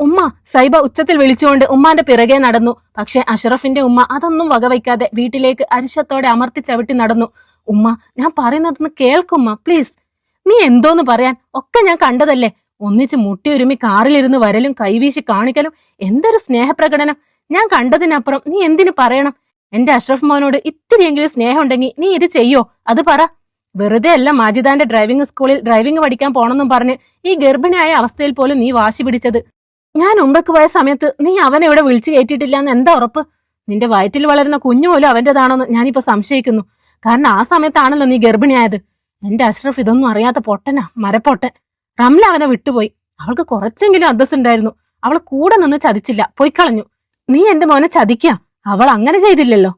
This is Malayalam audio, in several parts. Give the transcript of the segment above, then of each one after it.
ഉമ്മ സൈബ ഉച്ചത്തിൽ വിളിച്ചുകൊണ്ട് ഉമ്മാന്റെ പിറകെ നടന്നു. പക്ഷെ അഷറഫിന്റെ ഉമ്മ അതൊന്നും വകവയ്ക്കാതെ വീട്ടിലേക്ക് അരിശത്തോടെ അമർത്തി ചവിട്ടി നടന്നു. ഉമ്മ ഞാൻ പറയുന്നതൊന്ന് കേൾക്കുമ്മ പ്ലീസ് നീ എന്തോന്ന് പറയാൻ? ഒക്കെ ഞാൻ കണ്ടതല്ലേ? ഒന്നിച്ച് മുട്ടിയൊരുമി കാറിലിരുന്ന് വരലും കൈവീശി കാണിക്കലും എന്തൊരു സ്നേഹപ്രകടനം. ഞാൻ കണ്ടതിനപ്പുറം നീ എന്തിനു പറയണം? എന്റെ അഷ്റഫ് മോനോട് ഇത്തിരിയെങ്കിലും സ്നേഹമുണ്ടെങ്കിൽ നീ ഇത് ചെയ്യോ? അത് പറ. വെറുതെ അല്ല മാജിദാന്റെ ഡ്രൈവിംഗ് സ്കൂളിൽ ഡ്രൈവിംഗ് പഠിക്കാൻ പോണെന്നും പറഞ്ഞ് ഈ ഗർഭിണിയായ അവസ്ഥയിൽ പോലും നീ വാശി പിടിച്ചത്. ഞാൻ ഉമ്പക്ക് പോയ സമയത്ത് നീ അവനെ ഇവിടെ വിളിച്ചു കയറ്റിയിട്ടില്ല എന്ന് എന്താ ഉറപ്പ്? നിന്റെ വയറ്റിൽ വളരുന്ന കുഞ്ഞു പോലും അവന്റെതാണെന്ന് ഞാനിപ്പോ സംശയിക്കുന്നു. കാരണം ആ സമയത്താണല്ലോ നീ ഗർഭിണിയായത്. എന്റെ അഷ്റഫ് ഇതൊന്നും അറിയാത്ത പൊട്ടനാ മരപ്പൊട്ടൻ. റംല അവനെ വിട്ടുപോയി. അവൾക്ക് കുറച്ചെങ്കിലും അന്തസ് ഉണ്ടായിരുന്നു അവൾ കൂടെ നിന്ന് ചതിച്ചില്ല. പോയി കളഞ്ഞു. നീ എന്റെ മോനെ ചതിക്കുക അവൾ അങ്ങനെ ചെയ്തില്ലല്ലോ.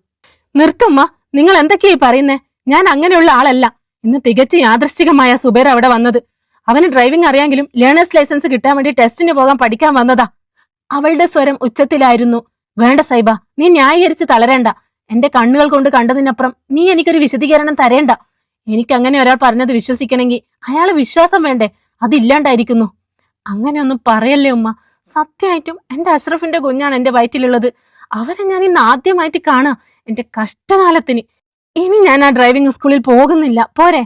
നിർത്തുമ്മ നിങ്ങൾ എന്തൊക്കെയായി പറയുന്നേ? ഞാൻ അങ്ങനെയുള്ള ആളല്ല. ഇന്ന് തികച്ചും യാദൃശ്ചികമായ സുബേർ അവിടെ വന്നത്. അവന് ഡ്രൈവിംഗ് അറിയാമെങ്കിലും ലേണേഴ്സ് ലൈസൻസ് കിട്ടാൻ വേണ്ടി ടെസ്റ്റിന് പോകാൻ പഠിക്കാൻ വന്നതാ. അവളുടെ സ്വരം ഉച്ചത്തിലായിരുന്നു. വേണ്ട സൈബ നീ ന്യായീകരിച്ച് തളരേണ്ട. എന്റെ കണ്ണുകൾ കൊണ്ട് കണ്ടതിനപ്പുറം നീ എനിക്കൊരു വിശദീകരണം തരേണ്ട. എനിക്ക് അങ്ങനെ ഒരാൾ പറഞ്ഞത് വിശ്വസിക്കണമെങ്കിൽ അയാൾ വിശ്വാസം വേണ്ടേ? അതില്ലാണ്ടായിരിക്കുന്നു. അങ്ങനെയൊന്നും പറയല്ലേ ഉമ്മ? സത്യമായിട്ടും എന്റെ അഷ്റഫിന്റെ കുഞ്ഞാണ് എന്റെ വയറ്റിലുള്ളത്. അവരെ ഞാൻ ഇന്ന് ആദ്യമായിട്ട് കാണാം എന്റെ കഷ്ടകാലത്തിന്. ഇനി ഞാൻ ആ ഡ്രൈവിംഗ് സ്കൂളിൽ പോകുന്നില്ല. പോരെ?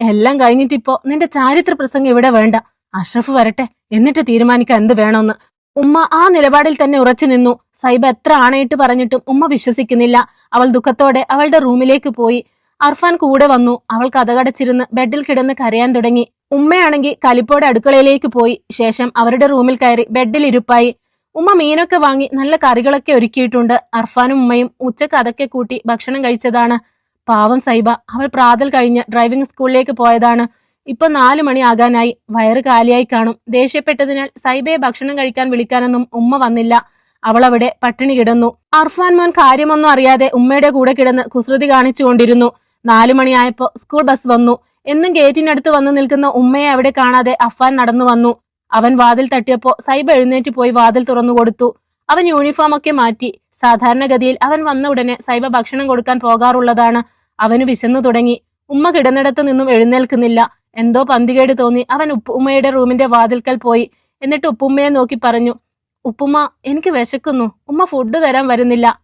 എല്ലാം കഴിഞ്ഞിട്ട് ഇപ്പോ നിന്റെ ചാരിത്ര പ്രസംഗം ഇവിടെ വേണ്ട. അഷ്റഫ് വരട്ടെ എന്നിട്ട് തീരുമാനിക്കാൻ എന്ത് വേണമെന്ന് ഉമ്മ ആ നിലപാടിൽ തന്നെ ഉറച്ചു നിന്നു. സൈബ എത്ര ആണയിട്ട് പറഞ്ഞിട്ടും ഉമ്മ വിശ്വസിക്കുന്നില്ല. അവൾ ദുഃഖത്തോടെ അവളുടെ റൂമിലേക്ക് പോയി. അർഫാൻ കൂടെ വന്നു. അവൾ കഥകടച്ചിരുന്ന് ബെഡിൽ കിടന്ന് കരയാൻ തുടങ്ങി. ഉമ്മയാണെങ്കിൽ കലിപ്പോടെ അടുക്കളയിലേക്ക് പോയി. ശേഷം അവരുടെ റൂമിൽ കയറി ബെഡിൽ ഇരുപ്പായി. ഉമ്മ മീനൊക്കെ വാങ്ങി നല്ല കറികളൊക്കെ ഒരുക്കിയിട്ടുണ്ട്. അർഫാനും ഉമ്മയും ഉച്ചയ്ക്ക് അതൊക്കെ കൂട്ടി ഭക്ഷണം കഴിച്ചതാണ്. പാവം സൈബ. അവൾ പ്രാതൽ കഴിഞ്ഞ് ഡ്രൈവിംഗ് സ്കൂളിലേക്ക് പോയതാണ്. ഇപ്പൊ നാലു മണി ആകാനായി വയറ് കാലിയായി കാണും. ദേഷ്യപ്പെട്ടതിനാൽ സൈബയെ ഭക്ഷണം കഴിക്കാൻ വിളിക്കാനൊന്നും ഉമ്മ വന്നില്ല. അവൾ അവിടെ പട്ടിണി കിടന്നു. അർഫാൻ മോൻ കാര്യമൊന്നും അറിയാതെ ഉമ്മയുടെ കൂടെ കിടന്ന് കുസൃതി കാണിച്ചുകൊണ്ടിരുന്നു നാലു മണിയായപ്പോ സ്കൂൾ ബസ് വന്നു. എന്നും ഗേറ്റിനടുത്ത് വന്നു നിൽക്കുന്ന ഉമ്മയെ അവിടെ കാണാതെ അഫാൻ നടന്നു വന്നു. അവൻ വാതിൽ തട്ടിയപ്പോ സൈബ എഴുന്നേറ്റ് പോയി വാതിൽ തുറന്നു കൊടുത്തു. അവൻ യൂണിഫോം ഒക്കെ മാറ്റി. സാധാരണഗതിയിൽ അവൻ വന്ന ഉടനെ സൈബ ഭക്ഷണം കൊടുക്കാൻ പോകാറുള്ളതാണ്. അവന് വിശന്നു തുടങ്ങി. ഉമ്മ കിടന്നിടത്തു നിന്നും എഴുന്നേൽക്കുന്നില്ല. എന്തോ പന്തികേട് തോന്നി. അവൻ ഉപ്പുമ്മയുടെ റൂമിന്റെ വാതിൽക്കൽ പോയി. എന്നിട്ട് ഉപ്പുമ്മയെ നോക്കി പറഞ്ഞു ഉപ്പുമ്മ എനിക്ക് വിശക്കുന്നു. ഉമ്മ ഫുഡ് തരാൻ വരുന്നില്ല.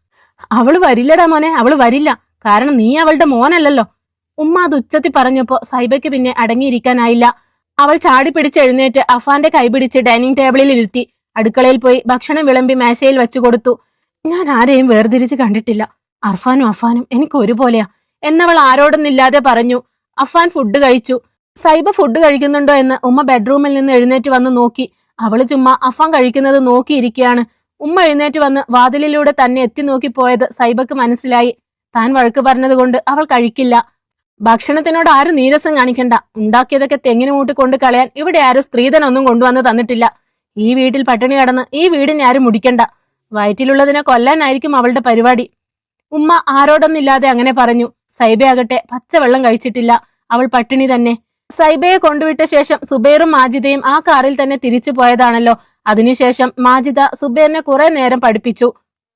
അവൾ വരില്ലടാ മോനെ അവൾ വരില്ല. കാരണം നീ അവളുടെ മോനല്ലല്ലോ. ഉമ്മ അത് ഉച്ചത്തി പറഞ്ഞപ്പോ സൈബയ്ക്ക് പിന്നെ അടങ്ങിയിരിക്കാനായില്ല. അവൾ ചാടി പിടിച്ച് എഴുന്നേറ്റ് അഫാന്റെ കൈപിടിച്ച് ഡൈനിങ് ടേബിളിൽ ഇരുത്തി അടുക്കളയിൽ പോയി ഭക്ഷണം വിളമ്പി മേശയിൽ വെച്ചു കൊടുത്തു. ഞാൻ ആരെയും വേർതിരിച്ച് കണ്ടിട്ടില്ല. അർഫാനും അഫാനും എനിക്ക് ഒരുപോലെയാ. എന്നവൾ ആരോടൊന്നില്ലാതെ പറഞ്ഞു അഫാൻ ഫുഡ് കഴിച്ചു. സൈബ ഫുഡ് കഴിക്കുന്നുണ്ടോ എന്ന് ഉമ്മ ബെഡ്റൂമിൽ നിന്ന് എഴുന്നേറ്റ് വന്ന് നോക്കി. അവൾ ചുമ്മാ അഫാൻ കഴിക്കുന്നത് നോക്കിയിരിക്കുകയാണ്. ഉമ്മ എഴുന്നേറ്റ് വന്ന് വാതിലിലൂടെ തന്നെ എത്തി നോക്കി പോയത് സൈബക്ക് മനസ്സിലായി. താൻ വഴക്ക് പറഞ്ഞതുകൊണ്ട് അവൾ കഴിക്കില്ല. ഭക്ഷണത്തിനോട് ആരും നീരസം കാണിക്കണ്ട. ഉണ്ടാക്കിയതൊക്കെ തെങ്ങിന് മൂട്ടി കൊണ്ട് കളയാൻ ഇവിടെ ആരും സ്ത്രീധനൊന്നും കൊണ്ടുവന്ന് തന്നിട്ടില്ല. ഈ വീട്ടിൽ പട്ടിണി കടന്ന് ഈ വീടിനെ ആരും മുടിക്കണ്ട. വയറ്റിലുള്ളതിനെ കൊല്ലാനായിരിക്കും അവളുടെ പരിപാടി. ഉമ്മ ആരോടൊന്നില്ലാതെ അങ്ങനെ പറഞ്ഞു. സൈബയാകട്ടെ പച്ചവെള്ളം കഴിച്ചിട്ടില്ല. അവൾ പട്ടിണി തന്നെ. സൈബയെ കൊണ്ടുവിട്ട ശേഷം സുബൈറും മാജിദയും ആ കാറിൽ തന്നെ തിരിച്ചു പോയതാണല്ലോ. അതിനുശേഷം മാജിദ സുബൈറിനെ കുറെ നേരം പഠിപ്പിച്ചു.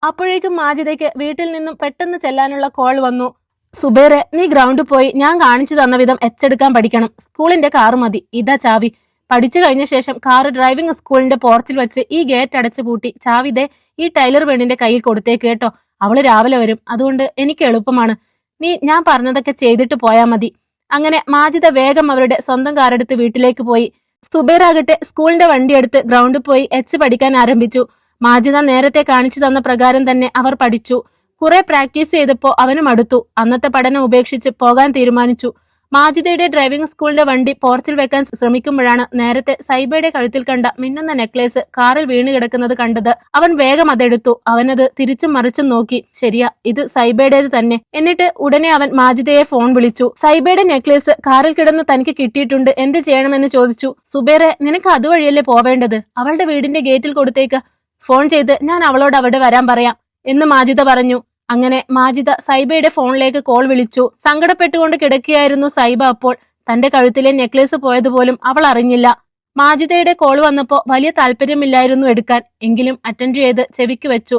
അപ്പോഴേക്കും മാജിദയ്ക്ക് വീട്ടിൽ നിന്നും പെട്ടെന്ന് ചെല്ലാനുള്ള കോൾ വന്നു. സുബൈറെ നീ ഗ്രൗണ്ടിൽ പോയി ഞാൻ കാണിച്ചു തന്ന വിധം എച്ചെടുക്കാൻ പഠിക്കണം. സ്കൂളിന്റെ കാറ് മതി. ഇതാ ചാവി. പഠിച്ചു കഴിഞ്ഞ ശേഷം കാറ് ഡ്രൈവിംഗ് സ്കൂളിന്റെ പോർച്ചിൽ വെച്ച് ഈ ഗേറ്റ് അടച്ചു പൂട്ടി. ചാവിതെ ഈ ടൈലർ പെണ്ണിന്റെ കയ്യിൽ കൊടുത്തേക്ക് കേട്ടോ. അവൾ രാവിലെ വരും. അതുകൊണ്ട് എനിക്ക് എളുപ്പമാണ്. നീ ഞാൻ പറഞ്ഞതൊക്കെ ചെയ്തിട്ട് പോയാ മതി. അങ്ങനെ മാജിദ വേഗം അവരുടെ സ്വന്തം കാറെടുത്ത് വീട്ടിലേക്ക് പോയി. സുബൈറാകട്ടെ സ്കൂളിന്റെ വണ്ടിയെടുത്ത് ഗ്രൗണ്ടിൽ പോയി എച്ച് പഠിക്കാൻ ആരംഭിച്ചു. മാജിദ നേരത്തെ കാണിച്ചു തന്ന പ്രകാരം തന്നെ അവർ പഠിച്ചു. കുറെ പ്രാക്ടീസ് ചെയ്തപ്പോൾ അവനും അടുത്തു. അന്നത്തെ പഠനം ഉപേക്ഷിച്ച് പോകാൻ തീരുമാനിച്ചു. മാജിദയുടെ ഡ്രൈവിംഗ് സ്കൂളിന്റെ വണ്ടി പോർച്ചിൽ വെക്കാൻ ശ്രമിക്കുമ്പോഴാണ് നേരത്തെ സൈബയുടെ കഴുത്തിൽ കണ്ട മിന്നുന്ന നെക്ലേസ് കാറിൽ വീണ് കിടക്കുന്നത് കണ്ടത്. അവൻ വേഗം അതെടുത്തു. അവനത് തിരിച്ചും മറിച്ചും നോക്കി. ശരിയാ ഇത് സൈബയുടേത് തന്നെ. എന്നിട്ട് ഉടനെ അവൻ മാജിദയെ ഫോൺ വിളിച്ചു. സൈബയുടെ നെക്ലേസ് കാറിൽ കിടന്ന് തനിക്ക് കിട്ടിയിട്ടുണ്ട്. എന്ത് ചെയ്യണമെന്ന് ചോദിച്ചു. സുബേറെ നിനക്ക് അതുവഴിയല്ലേ പോവേണ്ടത്? അവളുടെ വീടിന്റെ ഗേറ്റിൽ കൊടുത്തേക്ക്. ഫോൺ ചെയ്ത് ഞാൻ അവളോട് അവിടെ വരാൻ പറയാം എന്ന് മാജിദ പറഞ്ഞു. അങ്ങനെ മാജിദ സൈബയുടെ ഫോണിലേക്ക് കോൾ വിളിച്ചു. സങ്കടപ്പെട്ടുകൊണ്ട് കിടക്കുകയായിരുന്നു സൈബ അപ്പോൾ. തന്റെ കഴുത്തിലെ നെക്ലേസ് പോയതുപോലും അവൾ അറിഞ്ഞില്ല. മാജിദയുടെ കോൾ വന്നപ്പോ വലിയ താല്പര്യമില്ലായിരുന്നു എടുക്കാൻ. എങ്കിലും അറ്റൻഡ് ചെയ്ത് ചെവിക്ക് വെച്ചു.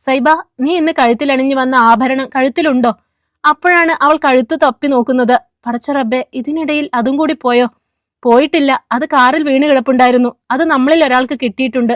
സൈബ നീ ഇന്ന് കഴുത്തിലണിഞ്ഞു വന്ന ആഭരണം കഴുത്തിലുണ്ടോ? അപ്പോഴാണ് അവൾ കഴുത്ത് തപ്പി നോക്കുന്നത്. പടച്ച റബ്ബെ ഇതിനിടയിൽ അതും കൂടി പോയോ? പോയിട്ടില്ല. അത് കാറിൽ വീണ് കിടപ്പുണ്ടായിരുന്നു. അത് നമ്മളിൽ ഒരാൾക്ക് കിട്ടിയിട്ടുണ്ട്.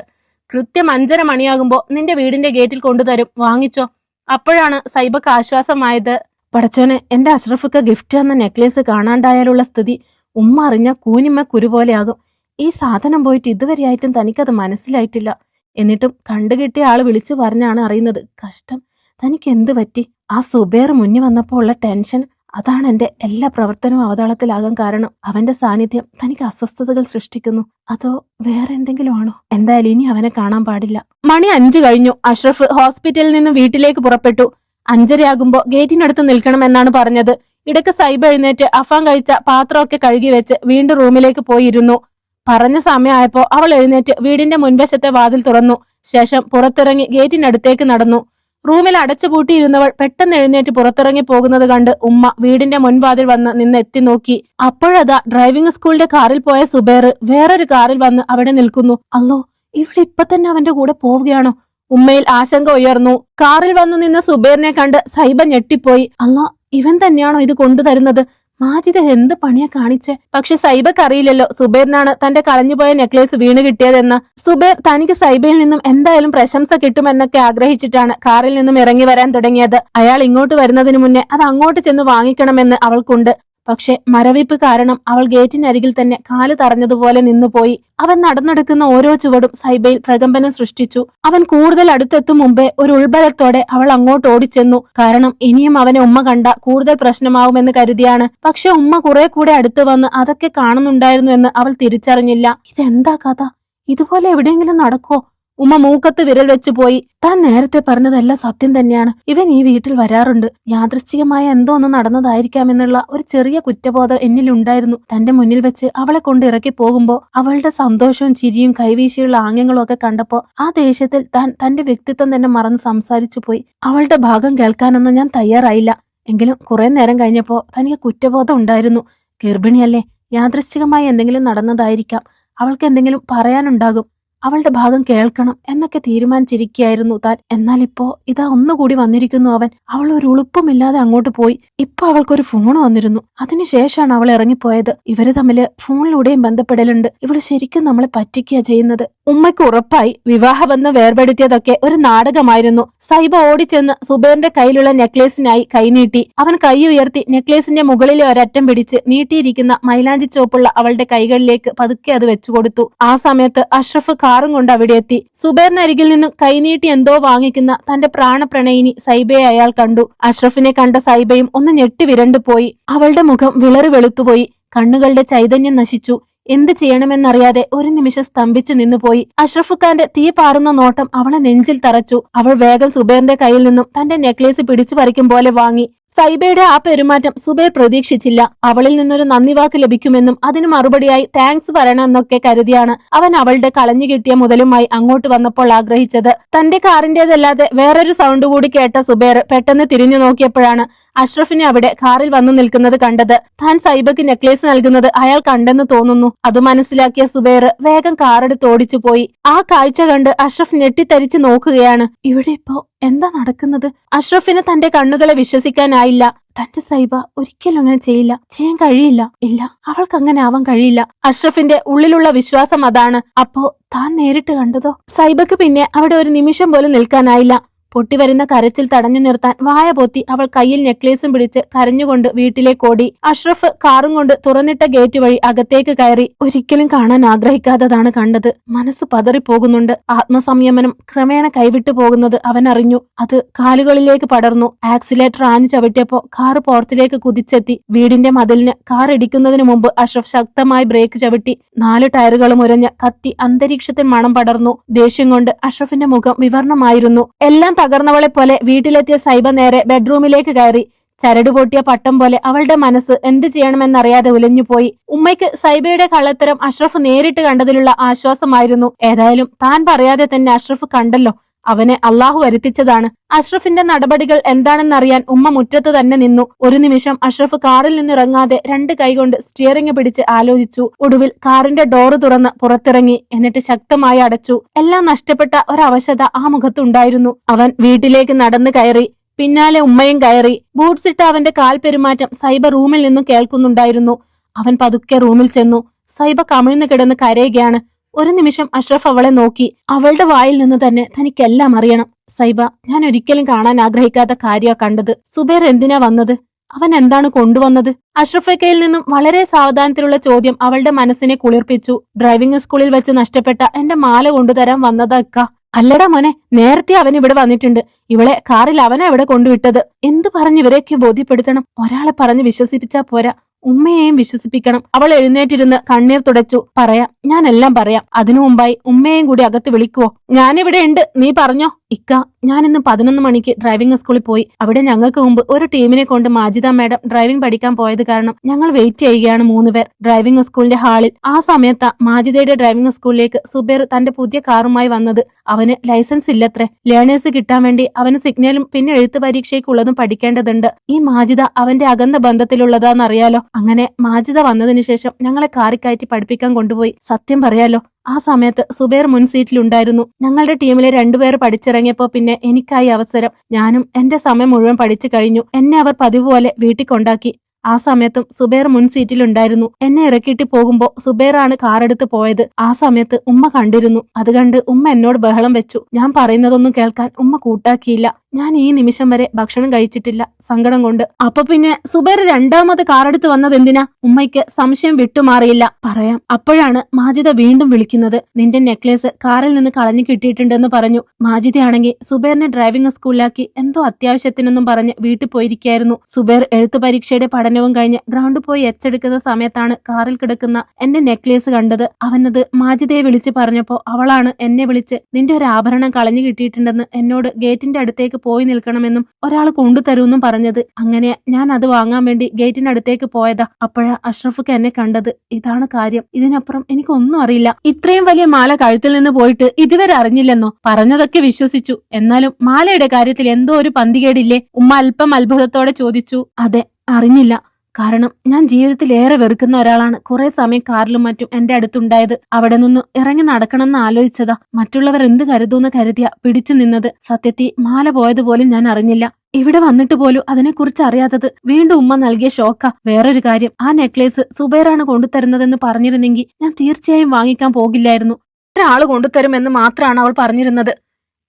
കൃത്യം അഞ്ചര മണിയാകുമ്പോ നിന്റെ വീടിന്റെ ഗേറ്റിൽ കൊണ്ടുതരും. വാങ്ങിച്ചോ. അപ്പോഴാണ് സൈബക്ക് ആശ്വാസമായത് പടച്ചോനെ എന്റെ അഷ്റഫുക്ക് ഗിഫ്റ്റ് എന്ന നെക്ലേസ് കാണാണ്ടായാലുള്ള സ്ഥിതി ഉമ്മ അറിഞ്ഞ കൂനിമ്മ കുരുപോലെയാകും ഈ സാധനം പോയിട്ട് ഇതുവരെയായിട്ടും തനിക്കത് മനസ്സിലായിട്ടില്ല. എന്നിട്ടും കണ്ടുകിട്ടിയ ആൾ വിളിച്ചു പറഞ്ഞാണ് അറിയുന്നത്. കഷ്ടം. തനിക്ക് എന്ത് പറ്റി? ആ സുബേർ മുന്നിൽ വന്നപ്പോൾ ഉള്ള ടെൻഷൻ. അതാണ് എന്റെ എല്ലാ പ്രവർത്തനവും അവതാളത്തിലാകാൻ കാരണം. അവന്റെ സാന്നിധ്യം തനിക്ക് അസ്വസ്ഥതകൾ സൃഷ്ടിക്കുന്നു. അതോ വേറെ എന്തെങ്കിലും ആണോ? എന്തായാലും ഇനി അവനെ കാണാൻ പാടില്ല. മണി അഞ്ചു കഴിഞ്ഞു. അഷ്റഫ് ഹോസ്പിറ്റലിൽ നിന്ന് വീട്ടിലേക്ക് പുറപ്പെട്ടു. അഞ്ചരയാകുമ്പോ ഗേറ്റിനടുത്ത് നിൽക്കണമെന്നാണ് പറഞ്ഞത്. ഇടയ്ക്ക് സൈബ് എഴുന്നേറ്റ് അഫാൻ കഴിച്ച പാത്രമൊക്കെ കഴുകി വെച്ച് വീണ്ടും റൂമിലേക്ക് പോയിരുന്നു. പറഞ്ഞ സമയമായപ്പോ അവൾ എഴുന്നേറ്റ് വീടിന്റെ മുൻവശത്തെ വാതിൽ തുറന്നു. ശേഷം പുറത്തിറങ്ങി ഗേറ്റിനടുത്തേക്ക് നടന്നു. റൂമിൽ അടച്ചുപൂട്ടിയിരുന്നവൾ പെട്ടെന്ന് എഴുന്നേറ്റ് പുറത്തിറങ്ങി പോകുന്നത് കണ്ട് ഉമ്മ വീടിന്റെ മുൻവാതിൽ വന്ന് നിന്ന് എത്തി നോക്കി. അപ്പോഴതാ ഡ്രൈവിംഗ് സ്കൂളിന്റെ കാറിൽ പോയ സുബേർ വേറൊരു കാറിൽ വന്ന് അവിടെ നിൽക്കുന്നു. അല്ലോ ഇവിടെ ഇപ്പൊ തന്നെ അവന്റെ കൂടെ പോവുകയാണോ? ഉമ്മയിൽ ആശങ്ക ഉയർന്നു. കാറിൽ വന്നു നിന്ന സുബേറിനെ കണ്ട് സൈബ ഞെട്ടിപ്പോയി. അല്ല ഇവൻ തന്നെയാണോ ഇത് കൊണ്ടുതരുന്നത്? മാജിദ് എന്ത് പണിയാ കാണിച്ചേ? പക്ഷെ സൈബക്ക് അറിയില്ലല്ലോ. സുബേറിനാണ് തന്റെ കളഞ്ഞുപോയ നെക്ലേസ് വീണ് കിട്ടിയതെന്ന്. സുബൈർ തനിക്ക് സൈബയിൽ നിന്നും എന്തായാലും പ്രശംസ കിട്ടുമെന്നൊക്കെ ആഗ്രഹിച്ചിട്ടാണ് കാറിൽ നിന്നും ഇറങ്ങി വരാൻ തുടങ്ങിയത്. അയാൾ ഇങ്ങോട്ട് വരുന്നതിന് മുന്നേ അത് അങ്ങോട്ട് ചെന്ന് വാങ്ങിക്കണമെന്ന് അവൾക്കുണ്ട്. പക്ഷെ മരവിപ്പ് കാരണം അവൾ ഗേറ്റിനരികിൽ തന്നെ കാൽ തറഞ്ഞതുപോലെ നിന്നുപോയി. അവൻ നടന്നെടുക്കുന്ന ഓരോ ചുവടും സൈബയിൽ പ്രകമ്പനം സൃഷ്ടിച്ചു. അവൻ കൂടുതൽ അടുത്തെത്തും മുമ്പേ ഒരു ഉൾബലത്തോടെ അവൾ അങ്ങോട്ട് ഓടിച്ചെന്നു. കാരണം ഇനിയും അവനെ ഉമ്മ കണ്ട കൂടുതൽ പ്രശ്നമാവുമെന്ന് കരുതിയാണ്. പക്ഷെ ഉമ്മ കുറെ കൂടെ അടുത്ത് വന്ന് അതൊക്കെ കാണുന്നുണ്ടായിരുന്നു എന്ന് അവൾ തിരിച്ചറിഞ്ഞില്ല. ഇതെന്താ കഥ? ഇതുപോലെ എവിടെയെങ്കിലും നടക്കോ ഉമ്മ മൂക്കത്ത് വിരൽ വെച്ചു പോയി. താൻ നേരത്തെ പറഞ്ഞതെല്ലാം സത്യം തന്നെയാണ്. ഇവൻ ഈ വീട്ടിൽ വരാറുണ്ട്. യാദൃശ്ചികമായ എന്തോ ഒന്ന് നടന്നതായിരിക്കാമെന്നുള്ള ഒരു ചെറിയ കുറ്റബോധം എന്നിലുണ്ടായിരുന്നു. തന്റെ മുന്നിൽ വെച്ച് അവളെ കൊണ്ട് ഇറക്കി പോകുമ്പോ അവളുടെ സന്തോഷവും ചിരിയും കൈവീശിയുള്ള ആംഗ്യങ്ങളും ഒക്കെ കണ്ടപ്പോ ആ ദേഷ്യത്തിൽ താൻ തന്റെ വ്യക്തിത്വം തന്നെ മറന്ന് സംസാരിച്ചു പോയി. അവളുടെ ഭാഗം കേൾക്കാനൊന്നും ഞാൻ തയ്യാറായില്ല. എങ്കിലും കുറെ നേരം കഴിഞ്ഞപ്പോ തനിക്ക് കുറ്റബോധം ഉണ്ടായിരുന്നു. ഗർഭിണിയല്ലേ? യാദൃശ്ചികമായി എന്തെങ്കിലും നടന്നതായിരിക്കാം. അവൾക്ക് എന്തെങ്കിലും പറയാനുണ്ടാകും. അവളുടെ ഭാഗം കേൾക്കണം എന്നൊക്കെ തീരുമാനിച്ചിരിക്കുകയായിരുന്നു താൻ. എന്നാൽ ഇപ്പോ ഇതാ ഒന്നുകൂടി വന്നിരിക്കുന്നു അവൻ. അവൾ ഒരു ഉളുപ്പുമില്ലാതെ അങ്ങോട്ട് പോയി. ഇപ്പൊ അവൾക്കൊരു ഫോൺ വന്നിരുന്നു. അതിനുശേഷമാണ് അവൾ ഇറങ്ങിപ്പോയത്. ഇവർ തമ്മിൽ ഫോണിലൂടെയും ബന്ധപ്പെടലുണ്ട്. ഇവൾ ശരിക്കും നമ്മളെ പറ്റിക്കുക ചെയ്യുന്നത്. ഉമ്മയ്ക്ക് ഉറപ്പായി വിവാഹബന്ധം വേർപെടുത്തിയതൊക്കെ ഒരു നാടകമായിരുന്നു. സൈബ ഓടിച്ചെന്ന് സുബേറിന്റെ കയ്യിലുള്ള നെക്ലേസിനായി കൈനീട്ടി അവൻ കൈ ഉയർത്തി നെക്ലേസിന്റെ മുകളിലെ ഒരറ്റം പിടിച്ച് നീട്ടിയിരിക്കുന്ന മൈലാഞ്ചി ചോപ്പുള്ള അവളുടെ കൈകളിലേക്ക് പതുക്കെ അത് വെച്ചുകൊടുത്തു. ആ സമയത്ത് അഷ്റഫ് കാറും കൊണ്ട് അവിടെ എത്തി. സുബേറിനരികിൽ നിന്നും കൈനീട്ടി എന്തോ വാങ്ങിക്കുന്ന തന്റെ പ്രാണപ്രണയിനി സൈബയെ അയാൾ കണ്ടു. അഷ്റഫിനെ കണ്ട സൈബയും ഒന്ന് ഞെട്ടി വിരണ്ടു പോയി. അവളുടെ മുഖം വിളറി വെളുത്തുപോയി. കണ്ണുകളുടെ ചൈതന്യം നശിച്ചു. എന്ത് ചെയ്യണമെന്നറിയാതെ ഒരു നിമിഷം സ്തംഭിച്ചു നിന്നുപോയി അഷ്റഫ് ഖാന്റെ തീ പാറുന്ന നോട്ടം അവളെ നെഞ്ചിൽ തറച്ചു. അവൾ വേഗം സുബേറിന്റെ കയ്യിൽ നിന്നും തന്റെ നെക്ലേസ് പിടിച്ചു പറിക്കും പോലെ വാങ്ങി. സൈബയുടെ ആ പെരുമാറ്റം സുബേർ പ്രതീക്ഷിച്ചില്ല. അവളിൽ നിന്നൊരു നന്ദി വാക്ക് ലഭിക്കുമെന്നും അതിന് മറുപടിയായി താങ്ക്സ് പറയണമെന്നൊക്കെ കരുതിയാണ് അവൻ അവളുടെ കളഞ്ഞു കിട്ടിയ മുതലുമായി അങ്ങോട്ട് വന്നപ്പോൾ ആഗ്രഹിച്ചത്. തന്റെ കാറിന്റേതല്ലാതെ വേറൊരു സൗണ്ട് കൂടി കേട്ട സുബേർ പെട്ടെന്ന് തിരിഞ്ഞു നോക്കിയപ്പോഴാണ് അഷ്റഫിനെ അവിടെ കാറിൽ വന്നു നിൽക്കുന്നത് കണ്ടത്. താൻ സൈബക്ക് നെക്ലേസ് നൽകുന്നത് അയാൾ കണ്ടെന്ന് തോന്നുന്നു. അത് മനസ്സിലാക്കിയ സുബേർ വേഗം കാറെടുത്ത് ഓടിച്ചു പോയി ആ കാഴ്ച കണ്ട് അഷ്റഫ് ഞെട്ടിത്തരിച്ച് നോക്കുകയാണ്. ഇവിടെ ഇപ്പോ എന്താ നടക്കുന്നത്? അഷ്റഫിന് തന്റെ കണ്ണുകളെ വിശ്വസിക്കാനായില്ല. തന്റെ സൈബ ഒരിക്കലും അങ്ങനെ ചെയ്യില്ല. ചെയ്യാൻ കഴിയില്ല. ഇല്ല അവൾക്ക് അങ്ങനെ ആവാൻ കഴിയില്ല. അഷ്റഫിന്റെ ഉള്ളിലുള്ള വിശ്വാസം അതാണ്. അപ്പോ താൻ നേരിട്ട് കണ്ടതോ? സൈബക്ക് പിന്നെ അവിടെ ഒരു നിമിഷം പോലും നിൽക്കാനായില്ല. പൊട്ടിവരുന്ന കരച്ചിൽ തടഞ്ഞു നിർത്താൻ വായ പൊത്തി അവൾ കയ്യിൽ നെക്ലേസും പിടിച്ച് കരഞ്ഞുകൊണ്ട് വീട്ടിലേക്ക് ഓടി. അഷ്റഫ് കാറും കൊണ്ട് തുറന്നിട്ട ഗേറ്റ് വഴി അകത്തേക്ക് കയറി. ഒരിക്കലും കാണാൻ ആഗ്രഹിക്കാത്തതാണ് കണ്ടത്. മനസ്സ് പതറിപ്പോകുന്നുണ്ട്. ആത്മസംയമനം ക്രമേണ കൈവിട്ടു പോകുന്നത് അവൻ അറിഞ്ഞു. അത് കാലുകളിലേക്ക് പടർന്നു. ആക്സിലേറ്റർ ആഞ്ഞു ചവിട്ടിയപ്പോ കാർ പോർച്ചിലേക്ക് കുതിച്ചെത്തി. വീടിന്റെ മതിലിന് കാർ ഇടിക്കുന്നതിന് മുമ്പ് അഷ്റഫ് ശക്തമായി ബ്രേക്ക് ചവിട്ടി. നാല് ടയറുകളും ഉരഞ്ഞ് കത്തി അന്തരീക്ഷത്തിൽ മണം പടർന്നു. ദേഷ്യം കൊണ്ട് അഷ്റഫിന്റെ മുഖം വിവർണമായിരുന്നു എല്ലാം തകർന്നവളെ പോലെ വീട്ടിലെത്തിയ സൈബ നേരെ ബെഡ്റൂമിലേക്ക് കയറി. ചരട് പൊട്ടിയ പട്ടം പോലെ അവളുടെ മനസ്സ് എന്ത് ചെയ്യണമെന്നറിയാതെ ഉലഞ്ഞുപോയി ഉമ്മയ്ക്ക് സൈബയുടെ കള്ളത്തരം അഷ്റഫ് നേരിട്ട് കണ്ടതിലുള്ള ആശ്വാസമായിരുന്നു. ഏതായാലും താൻ പറയാതെ തന്നെ അഷ്റഫ് കണ്ടല്ലോ. അവനെ അള്ളാഹു വരുത്തിച്ചതാണ്. അഷ്റഫിന്റെ നടപടികൾ എന്താണെന്നറിയാൻ ഉമ്മ മുറ്റത്ത് തന്നെ നിന്നു. ഒരു നിമിഷം അഷ്റഫ് കാറിൽ നിന്നിറങ്ങാതെ രണ്ട് കൈകൊണ്ട് സ്റ്റിയറിംഗ് പിടിച്ച് ആലോചിച്ചു. ഒടുവിൽ കാറിന്റെ ഡോറ് തുറന്ന് പുറത്തിറങ്ങി. എന്നിട്ട് ശക്തമായി അടച്ചു. എല്ലാം നഷ്ടപ്പെട്ട ഒരവശത ആ മുഖത്തുണ്ടായിരുന്നു. അവൻ വീട്ടിലേക്ക് നടന്നു കയറി. പിന്നാലെ ഉമ്മയും കയറി. ബൂട്ട്സ് ഇട്ട അവന്റെ കാൽ പെരുമാറ്റം സൈബ റൂമിൽ നിന്നും കേൾക്കുന്നുണ്ടായിരുന്നു. അവൻ പതുക്കെ റൂമിൽ ചെന്നു. സൈബ കമിഴ്ന്നു കിടന്ന് കരയുകയാണ്. ഒരു നിമിഷം അഷ്റഫ് അവളെ നോക്കി. അവളുടെ വായിൽ നിന്ന് തന്നെ തനിക്കെല്ലാം അറിയണം. സൈബ ഞാൻ ഒരിക്കലും കാണാൻ ആഗ്രഹിക്കാത്ത കാര്യ കണ്ടത്. സുബേർ എന്തിനാ വന്നത്? അവൻ എന്താണ് കൊണ്ടുവന്നത്? അഷ്റഫക്കയിൽ നിന്നും വളരെ സാവധാനത്തിലുള്ള ചോദ്യം അവളുടെ മനസ്സിനെ കുളിർപ്പിച്ചു. ഡ്രൈവിംഗ് സ്കൂളിൽ വെച്ച് നഷ്ടപ്പെട്ട എന്റെ മാല കൊണ്ടുതരാൻ വന്നതക്ക അല്ലടാ മോനെ നേരത്തെ അവൻ ഇവിടെ വന്നിട്ടുണ്ട്. ഇവളെ കാറിൽ അവനെ ഇവിടെ കൊണ്ടുവിട്ടത്. എന്ത് പറഞ്ഞു ഇവരെയൊക്കെ ബോധ്യപ്പെടുത്തണം? ഒരാളെ പറഞ്ഞ് വിശ്വസിപ്പിച്ചാ പോരാ. ഉമ്മയെയും വിശ്വസിപ്പിക്കണം. അവൾ എഴുന്നേറ്റിരുന്ന് കണ്ണീർ തുടച്ചു. പറയാം. ഞാനെല്ലാം പറയാം. അതിനു മുമ്പായി ഉമ്മയെയും കൂടി അകത്ത് വിളിക്കുവോ? ഞാനിവിടെ ഉണ്ട് നീ പറഞ്ഞോ? ഇക്ക ഞാൻ ഇന്ന് പതിനൊന്ന് മണിക്ക് ഡ്രൈവിംഗ് സ്കൂളിൽ പോയി. അവിടെ ഞങ്ങൾക്ക് മുമ്പ് ഒരു ടീമിനെ കൊണ്ട് മാജിദ മാഡം ഡ്രൈവിംഗ് പഠിക്കാൻ പോയത് കാരണം ഞങ്ങൾ വെയിറ്റ് ചെയ്യുകയാണ് മൂന്ന് പേർ. ഡ്രൈവിംഗ് സ്കൂളിന്റെ ഹാളിൽ ആ സമയത്ത് മാജിദയുടെ ഡ്രൈവിംഗ് സ്കൂളിലേക്ക് സുബേർ തന്റെ പുതിയ കാറുമായി വന്നത്. അവന് ലൈസൻസ് ഇല്ലത്രേ. ലേണേഴ്സ് കിട്ടാൻ വേണ്ടി അവന് സിഗ്നലും പിന്നെ എഴുത്ത് പരീക്ഷയ്ക്കുള്ളതും പഠിക്കേണ്ടതുണ്ട്. ഈ മാജിദ അവന്റെ അകന്ന ബന്ധത്തിലുള്ളതാണെന്നറിയാലോ? അങ്ങനെ മാജിദ വന്നതിന് ശേഷം ഞങ്ങളെ കാറിക്കയറ്റി പഠിപ്പിക്കാൻ കൊണ്ടുപോയി. സത്യം പറയാലോ? ആ സമയത്ത് സുബേർ മുൻ സീറ്റിലുണ്ടായിരുന്നു. ഞങ്ങളുടെ ടീമിലെ രണ്ടുപേർ പഠിച്ചിറങ്ങിയപ്പോ പിന്നെ എനിക്കായി അവസരം. ഞാനും എന്റെ സമയം മുഴുവൻ പഠിച്ചു കഴിഞ്ഞു. എന്നെ അവർ പതിവ് പോലെ വീട്ടിൽ കൊണ്ടാക്കി ആ സമയത്തും സുബേർ മുൻ സീറ്റിലുണ്ടായിരുന്നു. എന്നെ ഇറക്കിയിട്ട് പോകുമ്പോ സുബേറാണ് കാറെടുത്ത് പോയത്. ആ സമയത്ത് ഉമ്മ കണ്ടിരുന്നു. അത് കണ്ട് ഉമ്മ എന്നോട് ബഹളം വെച്ചു. ഞാൻ പറയുന്നതൊന്നും കേൾക്കാൻ ഉമ്മ കൂട്ടാക്കിയില്ല. ഞാൻ ഈ നിമിഷം വരെ ഭക്ഷണം കഴിച്ചിട്ടില്ല. സങ്കടം കൊണ്ട്. അപ്പൊ പിന്നെ സുബേർ രണ്ടാമത് കാറെടുത്ത് വന്നത് എന്തിനാ? ഉമ്മയ്ക്ക് സംശയം വിട്ടുമാറിയില്ല. പറയാം. അപ്പോഴാണ് മാജിദ വീണ്ടും വിളിക്കുന്നത്. നിന്റെ നെക്ലേസ് കാറിൽ നിന്ന് കളഞ്ഞു കിട്ടിയിട്ടുണ്ടെന്ന് പറഞ്ഞു. മാജിദയാണെങ്കിൽ സുബേറിനെ ഡ്രൈവിംഗ് സ്കൂളിലാക്കി എന്തോ അത്യാവശ്യത്തിനൊന്നും പറഞ്ഞ് വീട്ടിൽ പോയിരിക്കായിരുന്നു. സുബേർ എഴുത്തു പരീക്ഷയുടെ പഠനവും കഴിഞ്ഞ് ഗ്രൗണ്ട് പോയി എച്ചെടുക്കുന്ന സമയത്താണ് കാറിൽ കിടക്കുന്ന എന്റെ നെക്ലേസ് കണ്ടത്. അവനത് മാജിദയെ വിളിച്ച് പറഞ്ഞപ്പോ അവളാണ് എന്നെ വിളിച്ച് നിന്റെ ഒരു ആഭരണം കളഞ്ഞു കിട്ടിയിട്ടുണ്ടെന്ന് എന്നോട് ഗേറ്റിന്റെ അടുത്തേക്ക് പോയി നിൽക്കണമെന്നും ഒരാൾ കൊണ്ടുതരുമെന്നും പറഞ്ഞത്. അങ്ങനെ ഞാൻ അത് വാങ്ങാൻ വേണ്ടി ഗേറ്റിന്റെ അടുത്തേക്ക് പോയതാ. അപ്പോഴാ അഷ്റഫുക്ക് എന്നെ കണ്ടത്. ഇതാണ് കാര്യം. ഇതിനപ്പുറം എനിക്കൊന്നും അറിയില്ല. ഇത്രയും വലിയ മാല കഴുത്തിൽ നിന്ന് പോയിട്ട് ഇതുവരെ അറിഞ്ഞില്ലെന്നോ? പറഞ്ഞതൊക്കെ വിശ്വസിച്ചു. എന്നാലും മാലയുടെ കാര്യത്തിൽ എന്തോ ഒരു പന്തികേടില്ലേ? ഉമ്മ അല്പം അത്ഭുതത്തോടെ ചോദിച്ചു. അതെ അറിഞ്ഞില്ല. കാരണം ഞാൻ ജീവിതത്തിൽ ഏറെ വെറുക്കുന്ന ഒരാളാണ്. കുറെ സമയം കാറിലും മറ്റും എന്റെ അടുത്തുണ്ടായത് അവിടെ നിന്ന് ഇറങ്ങി നടക്കണമെന്ന് ആലോചിച്ചതാ. മറ്റുള്ളവർ എന്ത് കരുതൂന്ന് കരുതിയ പിടിച്ചു നിന്നത്. സത്യത്തി മാല പോയതുപോലും ഞാൻ അറിഞ്ഞില്ല. ഇവിടെ വന്നിട്ട് പോലും അതിനെക്കുറിച്ച് അറിയാത്തത് വീണ്ടും ഉമ്മ നൽകിയ ഷോക്കാ. വേറൊരു കാര്യം ആ നെക്ലേസ് സുബൈറാണ് കൊണ്ടുതരുന്നതെന്ന് പറഞ്ഞിരുന്നെങ്കിൽ ഞാൻ തീർച്ചയായും വാങ്ങിക്കാൻ പോകില്ലായിരുന്നു. ഒരാൾ കൊണ്ടുതരുമെന്ന് മാത്രമാണ് അവൾ പറഞ്ഞിരുന്നത്.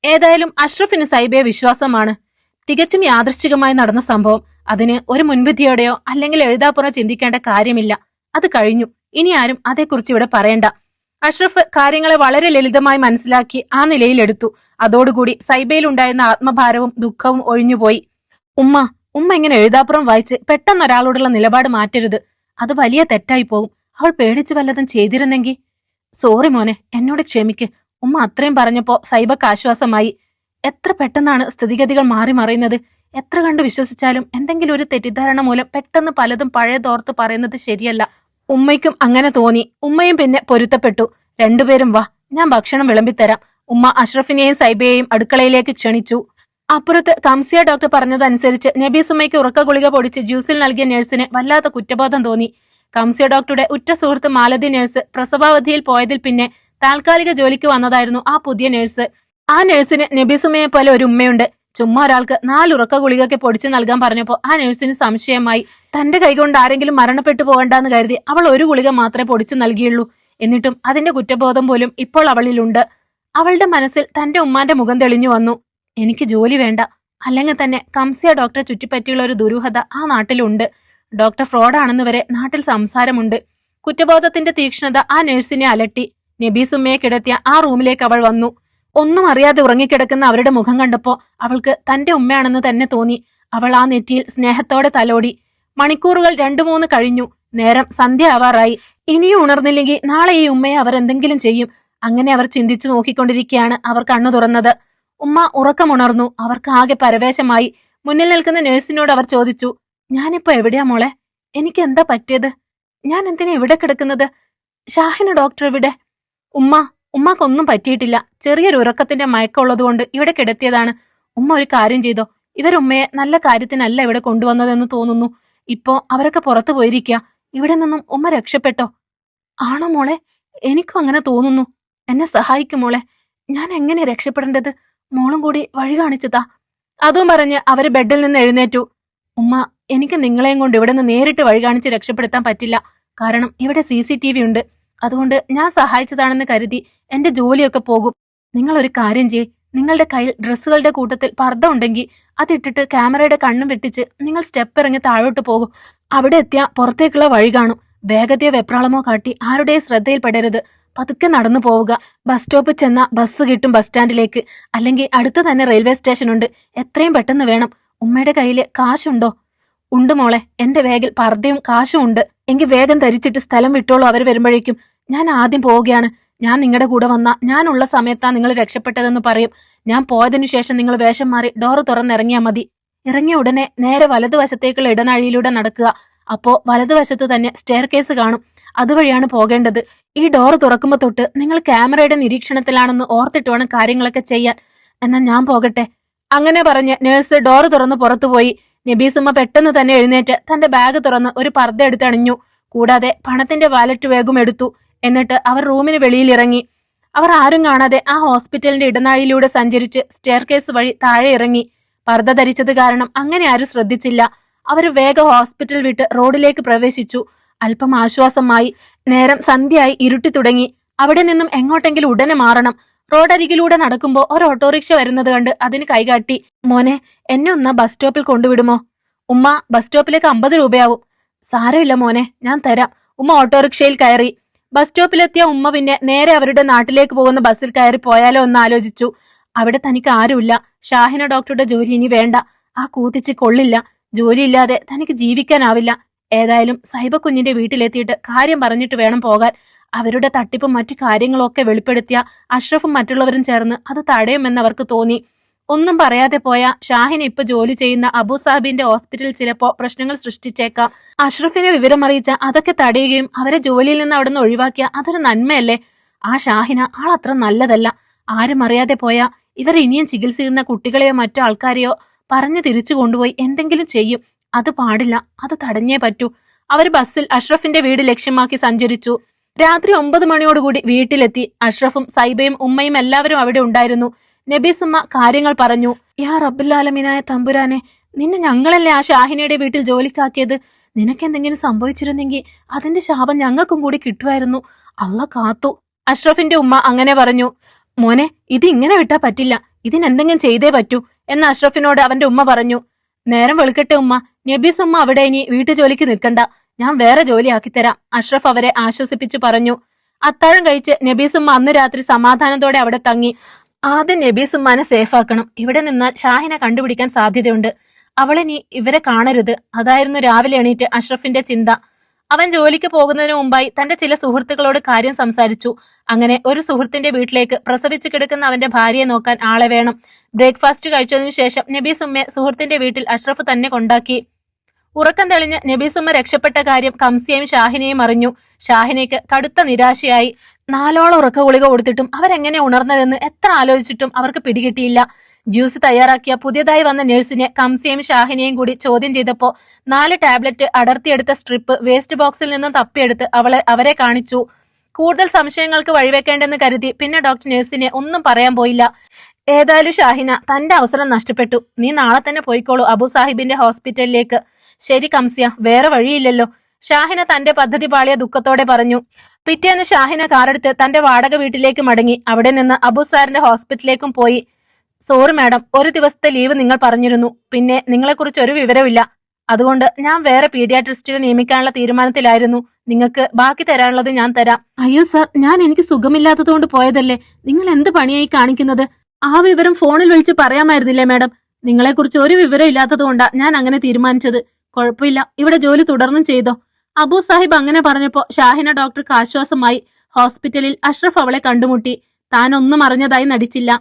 ഏതായാലും അഷ്റഫിന് സൈബയെ വിശ്വാസമാണ്. തികച്ചും യാദൃശ്ചികമായി നടന്ന സംഭവം. അതിന് ഒരു മുൻവിധിയോടെയോ അല്ലെങ്കിൽ എഴുതാപ്പുറം ചിന്തിക്കേണ്ട കാര്യമില്ല. അത് കഴിഞ്ഞു. ഇനി ആരും അതേക്കുറിച്ച് ഇവിടെ പറയണ്ട. അഷ്റഫ് കാര്യങ്ങളെ വളരെ ലളിതമായി മനസ്സിലാക്കി ആ നിലയിലെടുത്തു. അതോടുകൂടി സൈബയിലുണ്ടായിരുന്ന ആത്മഭാരവും ദുഃഖവും ഒഴിഞ്ഞുപോയി. ഉമ്മ ഉമ്മ ഇങ്ങനെ എഴുതാപ്പുറം വായിച്ച് പെട്ടെന്ന് ഒരാളോടുള്ള നിലപാട് മാറ്റരുത്. അത് വലിയ തെറ്റായി പോകും. അവൾ പേടിച്ച് വല്ലതും ചെയ്തിരുന്നെങ്കിൽ സോറി മോനെ എന്നോട് ക്ഷമിക്ക്. ഉമ്മ അത്രയും പറഞ്ഞപ്പോ സൈബക്ക് ആശ്വാസമായി എത്ര പെട്ടെന്നാണ് സ്ഥിതിഗതികൾ മാറി മറിയുന്നത്? എത്ര കണ്ട് വിശ്വസിച്ചാലും എന്തെങ്കിലും ഒരു തെറ്റിദ്ധാരണ മൂലം പെട്ടെന്ന് പലതും പഴയതോർത്ത് പറയുന്നത് ശരിയല്ല. ഉമ്മയ്ക്കും അങ്ങനെ തോന്നി. ഉമ്മയും പിന്നെ പൊരുത്തപ്പെട്ടു. രണ്ടുപേരും വാ ഞാൻ ഭക്ഷണം വിളമ്പിത്തരാം. ഉമ്മ അഷ്റഫിനെയും സൈബയെയും അടുക്കളയിലേക്ക് ക്ഷണിച്ചു. അപ്പുറത്ത് കംസിയ ഡോക്ടർ പറഞ്ഞതനുസരിച്ച് നബീസുമ്മയ്ക്ക് ഉറക്ക ഗുളിക പൊടിച്ച് ജ്യൂസിൽ നൽകിയ നഴ്സിന് വല്ലാത്ത കുറ്റബോധം തോന്നി. കംസിയ ഡോക്ടറുടെ ഉറ്റ സുഹൃത്ത് മാലതി നഴ്സ് പ്രസവാവധിയിൽ പോയതിൽ പിന്നെ താൽക്കാലിക ജോലിക്ക് വന്നതായിരുന്നു ആ പുതിയ നഴ്സ്. ആ നഴ്സിന് നബീസുമ്മയെ പോലെ ഒരു ഉമ്മയുണ്ട്. ചുമ്മാ ഒരാൾക്ക് നാല് ഉറക്ക ഗുളികയൊക്കെ പൊടിച്ചു നൽകാൻ പറഞ്ഞപ്പോൾ ആ നഴ്സിന് സംശയമായി തന്റെ കൈകൊണ്ട് ആരെങ്കിലും മരണപ്പെട്ടു പോകണ്ടെന്ന് കരുതി അവൾ ഒരു ഗുളിക മാത്രമേ പൊടിച്ചു നൽകിയുള്ളൂ എന്നിട്ടും അതിന്റെ കുറ്റബോധം പോലും ഇപ്പോൾ അവളിലുണ്ട്. അവളുടെ മനസ്സിൽ തന്റെ ഉമ്മാന്റെ മുഖം തെളിഞ്ഞു വന്നു. എനിക്ക് ജോലി വേണ്ട. അല്ലെങ്കിൽ തന്നെ കംസിയ ഡോക്ടറെ ചുറ്റിപ്പറ്റിയുള്ള ഒരു ദുരൂഹത ആ നാട്ടിലുണ്ട്. ഡോക്ടർ ഫ്രോഡാണെന്ന് വരെ നാട്ടിൽ സംസാരമുണ്ട്. കുറ്റബോധത്തിന്റെ തീക്ഷ്ണത ആ നഴ്സിനെ അലട്ടി. നബീസുമ്മയെ കിടത്തിയ ആ റൂമിലേക്ക് അവൾ വന്നു. ഒന്നും അറിയാതെ ഉറങ്ങിക്കിടക്കുന്ന അവരുടെ മുഖം കണ്ടപ്പോ അവൾക്ക് തന്റെ ഉമ്മയാണെന്ന് തന്നെ തോന്നി. അവൾ ആ നെറ്റിയിൽ സ്നേഹത്തോടെ തലോടി. മണിക്കൂറുകൾ രണ്ടു മൂന്ന് കഴിഞ്ഞു. നേരം സന്ധ്യ ആവാറായി ഇനിയും ഉണർന്നില്ലെങ്കിൽ നാളെ ഈ ഉമ്മയെ അവർ എന്തെങ്കിലും ചെയ്യും. അങ്ങനെ അവർ ചിന്തിച്ചു നോക്കിക്കൊണ്ടിരിക്കുകയാണ് അവർ കണ്ണു തുറന്നത്. ഉമ്മ ഉറക്കമുണർന്നു. അവർക്ക് ആകെ പരവേശമായി. മുന്നിൽ നിൽക്കുന്ന നഴ്സിനോട് അവർ ചോദിച്ചു ഞാനിപ്പോ എവിടെയാ മോളെ? എനിക്ക് എന്താ പറ്റിയത്? ഞാൻ എന്തിനാ ഇവിടെ കിടക്കുന്നത്? ഷാഹിന ഡോക്ടർ എവിടെ? ഉമ്മ ഉമ്മാക്കൊന്നും പറ്റിയിട്ടില്ല. ചെറിയൊരു ഉറക്കത്തിന്റെ മയക്കമുള്ളതുകൊണ്ട് ഇവിടെ കിടത്തിയതാണ്. ഉമ്മ ഒരു കാര്യം ചെയ്തോ? ഇവരുമ്മയെ നല്ല കാര്യത്തിനല്ല ഇവിടെ കൊണ്ടുവന്നതെന്ന് തോന്നുന്നു. ഇപ്പോ അവരൊക്കെ പുറത്തു പോയിരിക്കുക ഇവിടെ നിന്നും ഉമ്മ രക്ഷപ്പെട്ടോ? ആണോ മോളെ? എനിക്കും അങ്ങനെ തോന്നുന്നു. എന്നെ സഹായിക്കും മോളെ. ഞാൻ എങ്ങനെ രക്ഷപ്പെടേണ്ടത്? മോളും കൂടി വഴി കാണിച്ചതാ. അതും പറഞ്ഞ് അവർ ബെഡിൽ നിന്ന് എഴുന്നേറ്റു. ഉമ്മ എനിക്ക് നിങ്ങളെയും കൊണ്ട് ഇവിടെ നിന്ന് നേരിട്ട് വഴി കാണിച്ച് രക്ഷപ്പെടുത്താൻ പറ്റില്ല. കാരണം ഇവിടെ സി ഉണ്ട്. അതുകൊണ്ട് ഞാൻ സഹായിച്ചതാണെന്ന് കരുതി എന്റെ ജോലിയൊക്കെ പോകും. നിങ്ങൾ ഒരു കാര്യം ചെയ്യേ. നിങ്ങളുടെ കയ്യിൽ ഡ്രസ്സുകളുടെ കൂട്ടത്തിൽ പർദ്ദ ഉണ്ടെങ്കിൽ അതിട്ടിട്ട് ക്യാമറയുടെ കണ്ണും വെട്ടിച്ച് നിങ്ങൾ സ്റ്റെപ്പ് ഇറങ്ങി താഴോട്ട് പോകും. അവിടെ എത്തിയാൽ പുറത്തേക്കുള്ള വഴി കാണും. വേഗതയോ വെപ്രാളമോ കാട്ടി ആരുടെയും ശ്രദ്ധയിൽപ്പെടരുത്. പതുക്കെ നടന്നു പോവുക. ബസ് സ്റ്റോപ്പിൽ ചെന്ന ബസ് കിട്ടും ബസ് സ്റ്റാൻഡിലേക്ക്. അല്ലെങ്കിൽ അടുത്ത് തന്നെ റെയിൽവേ സ്റ്റേഷനുണ്ട്. എത്രയും പെട്ടെന്ന് വേണം. ഉമ്മയുടെ കയ്യിൽ കാശുണ്ടോ? ഉണ്ട് മോളെ എന്റെ വേഗിൽ പർദ്ദയും കാശും ഉണ്ട്. എങ്കിൽ വേഗം ധരിച്ചിട്ട് സ്ഥലം വിട്ടോളൂ അവർ വരുമ്പോഴേക്കും. ഞാൻ ആദ്യം പോവുകയാണ്. ഞാൻ നിങ്ങളുടെ കൂടെ വന്ന ഞാനുള്ള സമയത്താ നിങ്ങൾ രക്ഷപ്പെട്ടതെന്ന് പറയും. ഞാൻ പോയതിനു ശേഷം നിങ്ങൾ വേഷം മാറി ഡോർ തുറന്നിറങ്ങിയാൽ മതി. ഇറങ്ങിയ ഉടനെ നേരെ വലതുവശത്തേക്കുള്ള ഇടനാഴിയിലൂടെ നടക്കുക. അപ്പോ വലതുവശത്ത് തന്നെ സ്റ്റെയർ കേസ് കാണും. അതുവഴിയാണ് പോകേണ്ടത്. ഈ ഡോർ തുറക്കുമ്പോൾ തൊട്ട് നിങ്ങൾ ക്യാമറയുടെ നിരീക്ഷണത്തിലാണെന്ന് ഓർത്തിട്ട് വേണം കാര്യങ്ങളൊക്കെ ചെയ്യാൻ. എന്നാൽ ഞാൻ പോകട്ടെ. അങ്ങനെ പറഞ്ഞ് നേഴ്സ് ഡോർ തുറന്ന് പുറത്തുപോയി. നബീസുമ്മ പെട്ടെന്ന് തന്നെ എഴുന്നേറ്റ് തന്റെ ബാഗ് തുറന്ന് ഒരു പർദ്ദ എടുത്തണിഞ്ഞു കൂടാതെ പണത്തിന്റെ വാലറ്റ് വേഗം എടുത്തു. എന്നിട്ട് അവർ റൂമിന് വെളിയിൽ ഇറങ്ങി. അവർ ആരും കാണാതെ ആ ഹോസ്പിറ്റലിന്റെ ഇടനാഴിയിലൂടെ സഞ്ചരിച്ച് സ്റ്റെയർകേസ് വഴി താഴെ ഇറങ്ങി. പർദ്ദ ധരിച്ചത് കാരണം അങ്ങനെ ആരും ശ്രദ്ധിച്ചില്ല. അവർ വേഗം ഹോസ്പിറ്റൽ വിട്ട് റോഡിലേക്ക് പ്രവേശിച്ചു. അല്പം ആശ്വാസമായി നേരം സന്ധ്യയായി ഇരുട്ടി തുടങ്ങി. അവിടെ നിന്നും എങ്ങോട്ടെങ്കിലും ഉടനെ മാറണം. റോഡരികിലൂടെ നടക്കുമ്പോൾ ഒരു ഓട്ടോറിക്ഷ വരുന്നത് കണ്ട് അതിന് കൈകാട്ടി. മോനെ എന്നെ ഒന്നാ ബസ് സ്റ്റോപ്പിൽ കൊണ്ടുവിടുമോ? ഉമ്മ ബസ് സ്റ്റോപ്പിലേക്ക് അമ്പത് രൂപയാവും. സാരമില്ല മോനെ ഞാൻ തരാം. ഉമ്മ ഓട്ടോറിക്ഷയിൽ കയറി. ബസ് സ്റ്റോപ്പിലെത്തിയ ഉമ്മ പിന്നെ നേരെ അവരുടെ നാട്ടിലേക്ക് പോകുന്ന ബസ്സിൽ കയറി പോയാലോ എന്ന് ആലോചിച്ചു. അവിടെ തനിക്ക് ആരുമില്ല. ഷാഹിന ഡോക്ടറുടെ ജോലി ഇനി വേണ്ട. ആ കൂത്തിച്ച് കൊള്ളില്ല. ജോലിയില്ലാതെ തനിക്ക് ജീവിക്കാനാവില്ല. ഏതായാലും സൈബ കുഞ്ഞിന്റെ വീട്ടിലെത്തിയിട്ട് കാര്യം പറഞ്ഞിട്ട് വേണം പോകാൻ. അവരുടെ തട്ടിപ്പും മറ്റു കാര്യങ്ങളൊക്കെ വെളിപ്പെടുത്തിയ അഷ്റഫും മറ്റുള്ളവരും ചേർന്ന് അത് തടയുമെന്ന് അവർക്ക് തോന്നി. ഒന്നും പറയാതെ പോയ ഷാഹിൻ ഇപ്പൊ ജോലി ചെയ്യുന്ന അബു സാഹിബിന്റെ ഹോസ്പിറ്റലിൽ ചിലപ്പോ പ്രശ്നങ്ങൾ സൃഷ്ടിച്ചേക്കാം. അഷ്റഫിനെ വിവരമറിയിച്ച അതൊക്കെ തടയുകയും അവരെ ജോലിയിൽ നിന്ന് അവിടെ നിന്ന് ഒഴിവാക്കിയ അതൊരു നന്മയല്ലേ? ആ ഷാഹിന ആൾ അത്ര നല്ലതല്ല. ആരും അറിയാതെ പോയാ ഇവർ ഇനിയും ചികിത്സിക്കുന്ന കുട്ടികളെയോ മറ്റോ ആൾക്കാരെയോ പറഞ്ഞു തിരിച്ചു കൊണ്ടുപോയി എന്തെങ്കിലും ചെയ്യും. അത് പാടില്ല. അത് തടഞ്ഞേ പറ്റൂ. അവർ ബസ്സിൽ അഷ്റഫിന്റെ വീട് ലക്ഷ്യമാക്കി സഞ്ചരിച്ചു. രാത്രി ഒമ്പത് മണിയോടുകൂടി വീട്ടിലെത്തി അഷ്റഫും സൈബയും ഉമ്മയും എല്ലാവരും അവിടെ ഉണ്ടായിരുന്നു. നബീസുമ്മ കാര്യങ്ങൾ പറഞ്ഞു. യാ റബ്ബുല്ലാലമീനായ തമ്പുരാനെ നിന്നെ ഞങ്ങളല്ലേ ആ ഷാഹിനയുടെ വീട്ടിൽ ജോലിക്കാക്കിയത്? നിനക്കെന്തെങ്കിലും സംഭവിച്ചിരുന്നെങ്കിൽ അതിന്റെ ശാപം ഞങ്ങൾക്കും കൂടി കിട്ടുമായിരുന്നു. അല്ല കാത്തു. അഷ്റഫിന്റെ ഉമ്മ അങ്ങനെ പറഞ്ഞു. മോനെ ഇത് ഇങ്ങനെ വിട്ടാ പറ്റില്ല. ഇതിനെന്തെങ്കിലും ചെയ്തേ പറ്റൂ എന്ന് അഷ്റഫിനോട് അവന്റെ ഉമ്മ പറഞ്ഞു. നേരം വെളുക്കട്ടെ ഉമ്മ. നബീസ് ഉമ്മ അവിടെ ഇനി വീട്ടു ജോലിക്ക് നിൽക്കണ്ട. ഞാൻ വേറെ ജോലി ആക്കിത്തരാം അഷ്റഫ് അവരെ ആശ്വസിപ്പിച്ചു പറഞ്ഞു. അത്താഴം കഴിച്ച് നബീസുമ്മ അന്ന് രാത്രി സമാധാനത്തോടെ അവിടെ തങ്ങി. ആദ്യം നബീസുമ്മാനെ സേഫാക്കണം. ഇവിടെ നിന്നാൽ ഷാഹിനെ കണ്ടുപിടിക്കാൻ സാധ്യതയുണ്ട്. അവളിനി ഇവരെ കാണരുത്. അതായിരുന്നു രാവിലെ എണീറ്റ് അഷ്റഫിന്റെ ചിന്ത. അവൻ ജോലിക്ക് പോകുന്നതിന് മുമ്പായി തന്റെ ചില സുഹൃത്തുക്കളോട് കാര്യം സംസാരിച്ചു. അങ്ങനെ ഒരു സുഹൃത്തിന്റെ വീട്ടിലേക്ക് പ്രസവിച്ചു കിടക്കുന്ന അവന്റെ ഭാര്യയെ നോക്കാൻ ആളെ വേണം. ബ്രേക്ക്ഫാസ്റ്റ് കഴിച്ചതിനു ശേഷം നബീസുമ്മയെ സുഹൃത്തിന്റെ വീട്ടിൽ അഷ്റഫ് തന്നെ കൊണ്ടാക്കി. ഉറക്കം തെളിഞ്ഞ് നബീസുമ്മ രക്ഷപ്പെട്ട കാര്യം കംസിയയും ഷാഹിനെയും അറിഞ്ഞു. ഷാഹിനയ്ക്ക് കടുത്ത നിരാശയായി. നാലോളം ഉറക്ക ഗുളിക കൊടുത്തിട്ടും അവരെങ്ങനെ ഉണർന്നതെന്ന് എത്ര ആലോചിച്ചിട്ടും അവർക്ക് പിടികിട്ടിയില്ല. ജ്യൂസ് തയ്യാറാക്കിയ പുതിയതായി വന്ന നഴ്സിനെ കംസിയയും ഷാഹിനെയും കൂടി ചോദ്യം ചെയ്തപ്പോ നാല് ടാബ്ലറ്റ് അടർത്തിയെടുത്ത സ്ട്രിപ്പ് വേസ്റ്റ് ബോക്സിൽ നിന്നും തപ്പിയെടുത്ത് അവളെ അവരെ കാണിച്ചു. കൂടുതൽ സംശയങ്ങൾക്ക് വഴിവെക്കേണ്ടെന്ന് കരുതി പിന്നെ ഡോക്ടർ നഴ്സിനെ ഒന്നും പറയാൻ പോയില്ല. ഏതായാലും ഷാഹിന തന്റെ അവസരം നഷ്ടപ്പെട്ടു. നീ നാളെ തന്നെ പോയിക്കോളൂ അബു സാഹിബിന്റെ ഹോസ്പിറ്റലിലേക്ക്. ശരി കംസിയ വേറെ വഴിയില്ലല്ലോ. ഷാഹിന തന്റെ പദ്ധതി പാളിയ ദുഃഖത്തോടെ പറഞ്ഞു. പിറ്റേന്ന് ഷാഹിന കാറെടുത്ത് തന്റെ വാടക വീട്ടിലേക്ക് മടങ്ങി. അവിടെ നിന്ന് അബു സാറിന്റെ ഹോസ്പിറ്റലിലേക്കും പോയി. സോറി മാഡം ഒരു ദിവസത്തെ ലീവ് നിങ്ങൾ പറഞ്ഞിരുന്നു. പിന്നെ നിങ്ങളെക്കുറിച്ച് ഒരു വിവരമില്ല അതുകൊണ്ട് ഞാൻ വേറെ പീഡിയാട്രിസ്റ്റിനെ നിയമിക്കാനുള്ള തീരുമാനത്തിലായിരുന്നു. നിങ്ങൾക്ക് ബാക്കി തരാനുള്ളത് ഞാൻ തരാം. അയ്യോ സാർ ഞാൻ എനിക്ക് സുഖമില്ലാത്തതുകൊണ്ട് പോയതല്ലേ? നിങ്ങൾ എന്ത് പണിയായി കാണിക്കുന്നത്? ആ വിവരം ഫോണിൽ വിളിച്ച് പറയാമായിരുന്നില്ലേ മാഡം? നിങ്ങളെക്കുറിച്ച് ഒരു വിവരം ഇല്ലാത്തതുകൊണ്ടാ ഞാൻ അങ്ങനെ തീരുമാനിച്ചത്. കുഴപ്പമില്ല. ഇവിടെ ജോലി തുടർന്നും ചെയ്തോ? അബു സാഹിബ് അങ്ങനെ പറഞ്ഞപ്പോ ഷാഹിന ഡോക്ടർക്ക് ആശ്വാസമായി ഹോസ്പിറ്റലിൽ അഷ്റഫ് അവളെ കണ്ടുമുട്ടി. താൻ ഒന്നും അറിഞ്ഞതായി നടിച്ചില്ല.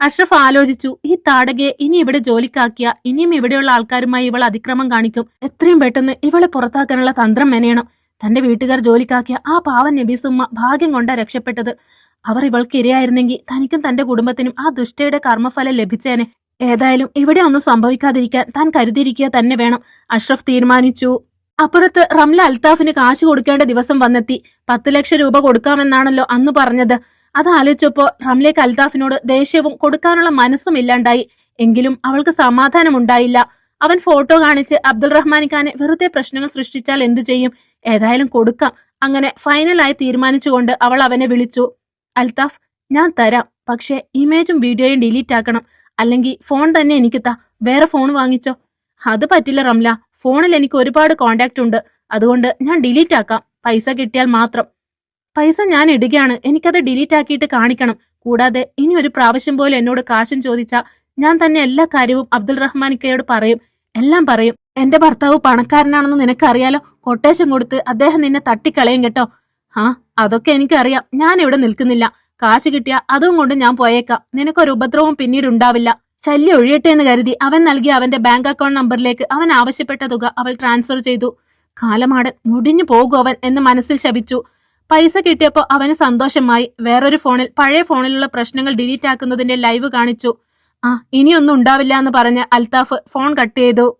അഷ്റഫ് ആലോചിച്ചു ഈ താടകയെ ഇനി ഇവിടെ ജോലിക്കാക്കിയ ഇനിയും ഇവിടെയുള്ള ആൾക്കാരുമായി ഇവൾ അതിക്രമം കാണിക്കും. എത്രയും പെട്ടെന്ന് ഇവളെ പുറത്താക്കാനുള്ള തന്ത്രം മെനയണം. തന്റെ വീട്ടുകാർ ജോലിക്കാക്കിയ ആ പാവൻ നബീസുമ്മ ഭാഗ്യം കൊണ്ടാ രക്ഷപ്പെട്ടത്. അവർ ഇവൾക്ക് ഇരയായിരുന്നെങ്കിൽ തനിക്കും തന്റെ കുടുംബത്തിനും ആ ദുഷ്ടയുടെ കർമ്മഫലം ലഭിച്ചേനെ. ഏതായാലും ഇവിടെ ഒന്നും സംഭവിക്കാതിരിക്കാൻ താൻ കരുതിയിരിക്കുക തന്നെ വേണം. അഷ്റഫ് തീരുമാനിച്ചു. അപ്പുറത്ത് റംല അൽത്താഫിന് കാശ് കൊടുക്കേണ്ട ദിവസം വന്നെത്തി. പത്ത് ലക്ഷം രൂപ കൊടുക്കാമെന്നാണല്ലോ അന്ന് പറഞ്ഞത്. അത് ആലോചിച്ചപ്പോ റംലേക്ക് അൽത്താഫിനോട് ദേഷ്യവും കൊടുക്കാനുള്ള മനസ്സും ഇല്ലാണ്ടായി. എങ്കിലും അവൾക്ക് സമാധാനമുണ്ടായില്ല. അവൻ ഫോട്ടോ കാണിച്ച് അബ്ദുൾ റഹ്മാൻ ഖാനെ വെറുതെ പ്രശ്നങ്ങൾ സൃഷ്ടിച്ചാൽ എന്തു ചെയ്യും? ഏതായാലും കൊടുക്കാം. അങ്ങനെ ഫൈനലായി തീരുമാനിച്ചുകൊണ്ട് അവൾ അവനെ വിളിച്ചു. അൽത്താഫ് ഞാൻ തരാം. പക്ഷേ ഇമേജും വീഡിയോയും ഡിലീറ്റ് ആക്കണം. അല്ലെങ്കിൽ ഫോൺ തന്നെ എനിക്ക് താ വേറെ ഫോൺ വാങ്ങിച്ചോ? അത് പറ്റില്ല റംല. ഫോണിൽ എനിക്ക് ഒരുപാട് കോണ്ടാക്ട് ഉണ്ട്. അതുകൊണ്ട് ഞാൻ ഡിലീറ്റ് ആക്കാം. പൈസ കിട്ടിയാൽ മാത്രം. പൈസ ഞാൻ ഇടുകയാണ്. എനിക്കത് ഡിലീറ്റ് ആക്കിയിട്ട് കാണിക്കണം. കൂടാതെ ഇനി ഒരു പ്രാവശ്യം പോലെ എന്നോട് കാശും ചോദിച്ചാൽ ഞാൻ തന്നെ എല്ലാ കാര്യവും അബ്ദുൾ റഹ്മാനിക്കയോട് പറയും. എല്ലാം പറയും. എന്റെ ഭർത്താവ് പണക്കാരനാണെന്ന് നിനക്കറിയാലോ? കൊട്ടേഷൻ കൊടുത്ത് അദ്ദേഹം നിന്നെ തട്ടിക്കളയും കേട്ടോ. ആ അതൊക്കെ എനിക്കറിയാം. ഞാൻ ഇവിടെ നിൽക്കുന്നില്ല. കാശ് കിട്ടിയ അതും കൊണ്ട് ഞാൻ പോയേക്കാം. നിനക്കൊരു ഉപദ്രവവും പിന്നീട് ഉണ്ടാവില്ല. ശല്യം ഒഴിയട്ടെ എന്ന് കരുതി അവൻ നൽകിയ അവന്റെ ബാങ്ക് അക്കൗണ്ട് നമ്പറിലേക്ക് അവൻ ആവശ്യപ്പെട്ട തുക അവൾ ട്രാൻസ്ഫർ ചെയ്തു. കാലമാടൻ മുടിഞ്ഞു പോകും അവൻ എന്ന് മനസ്സിൽ ശപിച്ചു. പൈസ കിട്ടിയപ്പോൾ അവന് സന്തോഷമായി. വേറൊരു ഫോണിൽ പഴയ ഫോണിലുള്ള പ്രശ്നങ്ങൾ ഡിലീറ്റ് ആക്കുന്നതിന്റെ ലൈവ് കാണിച്ചു. ആ ഇനിയൊന്നും ഉണ്ടാവില്ല എന്ന് പറഞ്ഞ് അൽത്താഫ് ഫോൺ കട്ട് ചെയ്തു.